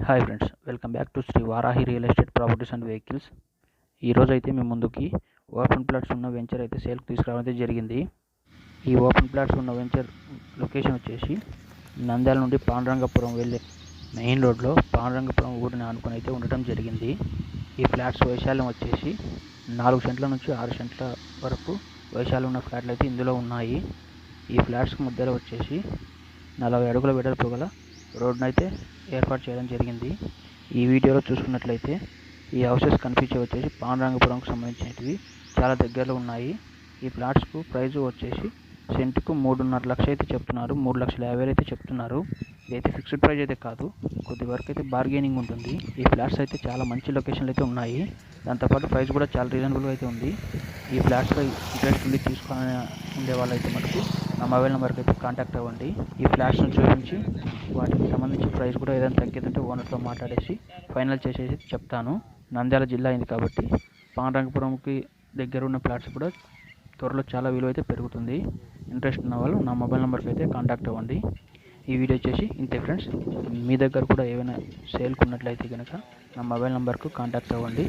Hi friends welcome back to Shri Varahi real estate properties and vehicles ఈరోజు అయితే మీ ముందుకి open plots ఉన్న venture అయితే సేల్కి తీసుకురావడం అయితే జరిగింది. ఈ ఓపెన్ ప్లాట్స్ ఉన్న వెంచర్ లొకేషన్ వచ్చేసి నంద్యాల నుండి పాండురంగపురం వెళ్ళే మెయిన్ రోడ్లో పాండురంగపురం ఊరిని ఆనుకొని అయితే ఉండటం జరిగింది. ఈ ఫ్లాట్స్ వైశాల్యం వచ్చేసి నాలుగు సెంట్ల నుంచి ఆరు సెంట్ల వరకు వైశాల్యం ఉన్న ఫ్లాట్లు అయితే ఇందులో ఉన్నాయి. ఈ ఫ్లాట్స్కి మధ్యలో వచ్చేసి నలభై అడుగుల వెడల్పు గల రోడ్డును అయితే ఏర్పాటు చేయడం జరిగింది. ఈ వీడియోలో చూసుకున్నట్లయితే ఈ హౌసెస్ కనిపించే వచ్చేసి పాండురంగపురంకు సంబంధించినవి చాలా దగ్గరలో ఉన్నాయి. ఈ ప్లాట్స్కు ప్రైజు వచ్చేసి సెంటుకు మూడున్నర లక్షలు అయితే చెప్తున్నారు. మూడు లక్షల యాభై అయితే చెప్తున్నారు. ఇదైతే ఫిక్స్డ్ ప్రైస్ అయితే కాదు. కొద్ది వరకు అయితే బార్గెనింగ్ ఉంటుంది. ఈ ఫ్లాట్స్ అయితే చాలా మంచి లొకేషన్లు అయితే ఉన్నాయి. దాంతోపాటు ప్రైస్ కూడా చాలా రీజనబుల్గా అయితే ఉంది. ఈ ఫ్లాట్స్లో ఇంట్రెస్ట్ ఉండి తీసుకోవాలని ఉండే వాళ్ళైతే మనకు నా మొబైల్ నెంబర్కి అయితే కాంటాక్ట్ అవ్వండి. ఈ ఫ్లాట్స్ను చూపించి సంబంధించి ప్రైస్ కూడా ఏదైనా తగ్గిందంటే ఓనర్తో మాట్లాడేసి ఫైనల్ చేసేసి చెప్తాను. నంద్యాల జిల్లా అయింది కాబట్టి పాండరంగపురంకి దగ్గర ఉన్న ఫ్లాట్స్ కూడా త్వరలో చాలా విలువ అయితే పెరుగుతుంది. ఇంట్రెస్ట్ ఉన్న వాళ్ళు నా మొబైల్ నెంబర్కి అయితే కాంటాక్ట్ అవ్వండి. ఈ వీడియో వచ్చేసి ఇంతే ఫ్రెండ్స్. మీ దగ్గర కూడా ఏమైనా సేల్కి ఉన్నట్లయితే కనుక నా మొబైల్ నెంబర్కు కాంటాక్ట్ అవ్వండి.